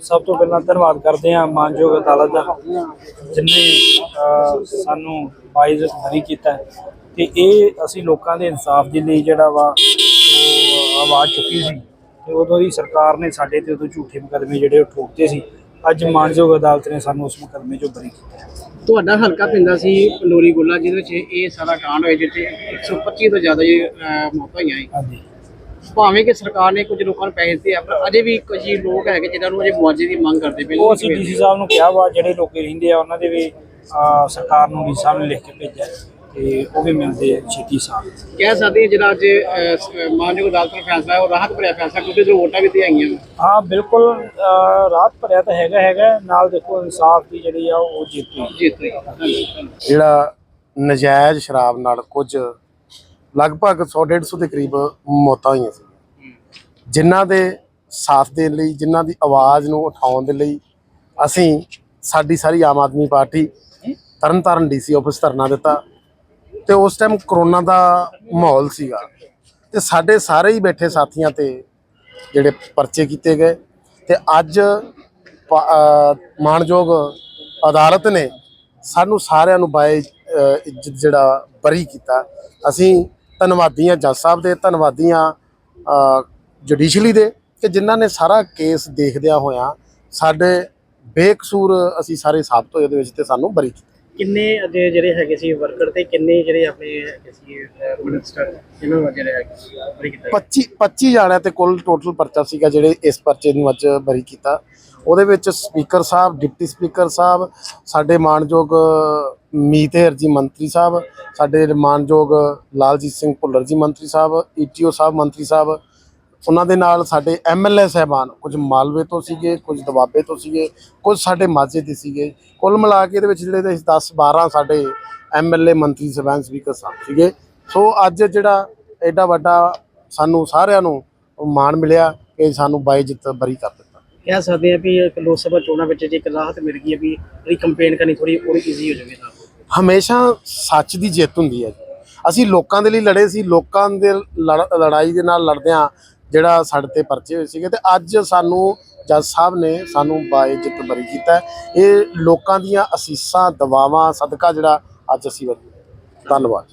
ਸਭ ਤੋਂ ਪਹਿਲਾਂ ਧੰਨਵਾਦ ਕਰਦੇ ਹਾਂ ਮਾਨਯੋਗ ਅਦਾਲਤ ਦਾ ਜਿਨੇ ਸਾਨੂੰ ਵਾਈਜ਼ ਬਰੀ ਕੀਤਾ ਤੇ ਇਹ ਅਸੀਂ ਲੋਕਾਂ ਦੇ ਇਨਸਾਫ ਦੇ ਲਈ ਜਿਹੜਾ ਵਾ ਉਹ ਆਵਾਜ਼ ਚੁੱਕੀ ਸੀ ਤੇ ਉਦੋਂ ਦੀ ਸਰਕਾਰ ਨੇ ਸਾਡੇ ਤੇ ਉਦੋਂ ਝੂਠੇ ਮੁਕੱਦਮੇ ਜਿਹੜੇ ਉਹ ਠੋਕਤੇ ਸੀ। ਅੱਜ ਮਾਨਯੋਗ ਅਦਾਲਤ ਨੇ ਸਾਨੂੰ ਉਸ ਮੁਕੱਦਮੇ ਚੋਂ ਬਰੀ ਕੀਤਾ ਤੁਹਾਡਾ ਹਲਕਾ ਪੈਂਦਾ ਸੀ ਪੰਡੋਰੀ ਗੁੱਲਾ ਜਿਹਦੇ ਵਿੱਚ ਇਹ ਸਾਰਾ ਕਾਂਡ ਹੋਇਆ ਜਿੱਥੇ 125 ਤੋਂ ਜ਼ਿਆਦਾ ਮੌਤਾਂ ਹੋਈਆਂ। ਹਾਂਜੀ। ਭਾਵੇਂ ਕਿ ਸਰਕਾਰ ਨੇ ਕੁਝ ਲੋਕਾਂ ਨੂੰ ਪੈਸੇ ਦਿੱਤੇ ਆ ਪਰ ਅਜੇ ਵੀ ਕੁਝ ਲੋਕ ਹੈਗੇ ਜਿਨ੍ਹਾਂ ਨੂੰ ਅਜੇ ਮੁਆਵਜ਼ੇ ਦੀ ਮੰਗ ਕਰਦੇ ਪਏ। ਉਹ ਅਸੀਂ ਡੀਸੀ ਸਾਹਿਬ ਨੂੰ ਕਿਹਾ ਵਾ ਜਿਹੜੇ ਲੋਕੀ ਰਹਿੰਦੇ ਆ ਉਹਨਾਂ ਦੇ ਵੀ ਸਰਕਾਰ ਨੂੰ ਡੀਸੀ ਸਾਹਿਬ ਨੇ ਲਿਖ ਕੇ ਭੇਜਿਆ ਤੇ ਉਹ ਵੀ ਮਿਲਦੇ ਆ ਛੇਤੀ ਸਾਲ ਕਹਿ ਸਕਦੇ ਹਾਂ ਜਿਹੜਾ ਅੱਜ ਮਾਨਯੋਗ ਅਦਾਲਤ ਦਾ ਫੈਸਲਾ ਹੈ ਉਹ ਰਾਹਤ ਭਰਿਆ ਫੈਸਲਾ ਕਿਉਂਕਿ ਜੋ ਵੋਟਾਂ ਵੀ ਤੇ ਆਈਆਂ ਨੇ। ਹਾਂ ਬਿਲਕੁਲ ਰਾਹਤ ਭਰਿਆ ਤਾਂ ਹੈਗਾ ਹੈਗਾ ਨਾਲ ਦੇਖੋ ਇਨਸਾਫ ਦੀ ਜਿਹੜੀ ਆ ਉਹ ਜਿੱਤ ਜਿੱਤ। ਜਿਹੜਾ ਨਜਾਇਜ਼ ਸ਼ਰਾਬ ਨਾਲ ਕੁਝ ਲਗਭਗ 100 150 ਦੇ ਕਰੀਬ ਮੌਤਾਂ ਹੋਈਆਂ ਸੀ। ਜਿਨ੍ਹਾਂ ਦੇ ਸਾਥ ਦੇਣ ਲਈ, ਜਿਨ੍ਹਾਂ ਦੀ ਆਵਾਜ਼ ਨੂੰ ਉਠਾਉਣ ਦੇ ਲਈ ਅਸੀਂ ਸਾਡੀ ਸਾਰੀ Aam Aadmi party Tarn Taran DC office ਧਰਨਾ ਦਿੱਤਾ ਤੇ ਉਸ ਟਾਈਮ ਕਰੋਨਾ ਦਾ ਮਾਹੌਲ ਸੀਗਾ ਤੇ ਸਾਡੇ ਸਾਰੇ ਹੀ ਬੈਠੇ ਸਾਥੀਆਂ ਤੇ ਜਿਹੜੇ ਪਰਚੇ ਕੀਤੇ ਗਏ ਤੇ ਅੱਜ ਪ- ਮਾਣਯੋਗ ਅਦਾਲਤ ਨੇ ਸਾਨੂੰ ਸਾਰਿਆਂ ਨੂੰ ਬਾਏ ਇੱਜ਼ਤ ਜਿਹੜਾ ਬਰੀ ਕੀਤਾ। ਅਸੀਂ ਧੰਨਵਾਦੀ ਹਾਂ ਜੱਜ ਸਾਹਿਬ ਦੇ ਧੰਨਵਾਦੀ ਹਾਂ ਜੁਡੀਸ਼ੀਅਲੀ ਦੇ ਕਿ ਜਿਨ੍ਹਾਂ ਨੇ ਸਾਰਾ ਕੇਸ ਦੇਖਦਿਆਂ ਹੋਇਆਂ ਸਾਡੇ ਬੇਕਸੂਰ ਅਸੀਂ ਸਾਰੇ ਸਾਬਤ ਹੋਏ ਉਹਦੇ ਵਿੱਚ ਤੇ ਸਾਨੂੰ ਬਰੀ ਕੀਤਾ ਕਿੰਨੇ ਅਜੇ ਜਿਹੜੇ ਹੈਗੇ ਸੀ ਵਰਕਰ ਤੇ ਕਿੰਨੇ ਜਿਹੜੇ ਆਪਣੇ ਸੀ ਮਿਨਿਸਟਰ ਜਿਨ੍ਹਾਂ ਨੂੰ ਜਿਹੜੇ ਹੈਗੇ ਬਰੀ ਕੀਤਾ? ਗਿਆ? 25 25 ਜਾਣਿਆਂ ਤੇ ਕੁੱਲ ਟੋਟਲ ਪਰਚਾ ਸੀਗਾ ਜਿਹੜੇ ਇਸ ਪਰਚੇ ਨੂੰ ਅੱਜ ਬਰੀ ਕੀਤਾ। ਉਹਦੇ ਵਿੱਚ ਸਪੀਕਰ ਸਾਹਿਬ ਡਿਪਟੀ ਸਪੀਕਰ ਸਾਹਿਬ ਸਾਡੇ ਮਾਨਯੋਗ ਮੀਤ ਜੀ ਮੰਤਰੀ ਸਾਹਿਬ, ਸਾਡੇ ਮਾਨਯੋਗ ਲਾਲਜੀਤ ਸਿੰਘ ਭੁੱਲਰ ਜੀ ਮੰਤਰੀ ਸਾਹਿਬ ਈਟੀਓ ਸਾਹਿਬ ਮੰਤਰੀ ਸਾਹਿਬ, ਉਹਨਾਂ ਦੇ ਨਾਲ ਸਾਡੇ ਐਮਐਲਏ ਸਹਿਬਾਨ ਕੁਝ ਮਾਲਵੇ ਤੋਂ ਸੀਗੇ, ਕੁਝ ਦਵਾਬੇ ਤੋਂ ਸੀਗੇ, ਕੁਝ ਸਾਡੇ ਮਾਝੇ ਦੇ ਸੀਗੇ। ਕੁੱਲ ਮਿਲਾ ਕੇ ਇਹਦੇ ਵਿੱਚ ਜਿਹੜੇ 10 12 ਸਾਡੇ ਐਮਐਲਏ ਮੰਤਰੀ ਸਹਿਬਾਨ ਸਪੀਕਰ ਸਾਹਿਬ ਸੀਗੇ। ਸੋ ਅੱਜ ਜਿਹੜਾ ਐਡਾ ਵੱਡਾ ਸਾਨੂੰ ਸਾਰਿਆਂ ਨੂੰ ਮਾਣ ਮਿਲਿਆ ਕਿ ਸਾਨੂੰ ਬਾਈਜਿੱਤ ਬਰੀ ਕਰ ਦਿੱਤਾ। ਕਹਿ ਸਕਦੇ ਆ ਵੀ ਲੋਕ ਸਭਾ ਚੋਣਾਂ ਵਿੱਚ ਜੇ ਇੱਕ ਰਾਹਤ ਮਿਲ ਗਈ ਹੈ ਵੀ ਜਿਹੜੀ ਕੰਪੇਨ ਕਰਨੀ ਥੋੜੀ ਹੋਰ ਈਜ਼ੀ ਹੋ ਜਾਵੇ ਤਾਂ। ਹਮੇਸ਼ਾ ਸੱਚ ਦੀ ਜਿੱਤ ਹੁੰਦੀ ਹੈ ਅਸੀਂ ਲੋਕਾਂ ਦੇ ਲਈ ਲੜੇ ਸੀ, ਲੋਕਾਂ ਦੇ ਲੜ- ਲੜਾਈ ਦੇ ਨਾਲ ਲੜਦਿਆਂ ਜਿਹੜਾ ਸਾਡੇ ਤੇ ਪਰਚੇ ਹੋਏ ਸੀਗੇ ਤੇ ਅੱਜ ਸਾਨੂੰ ਜੱਜ ਸਾਹਿਬ ਨੇ ਸਾਨੂੰ ਬਾਏ ਜਿੱਤ ਬਰੀ ਕੀਤਾ ਇਹ ਲੋਕਾਂ ਦੀਆਂ ਅਸੀਸਾਂ, ਦਵਾਵਾਂ, ਸਦਕਾ ਜਿਹੜਾ ਅੱਜ ਅਸੀਂ ਵਧੀਆ ਧੰਨਵਾਦ।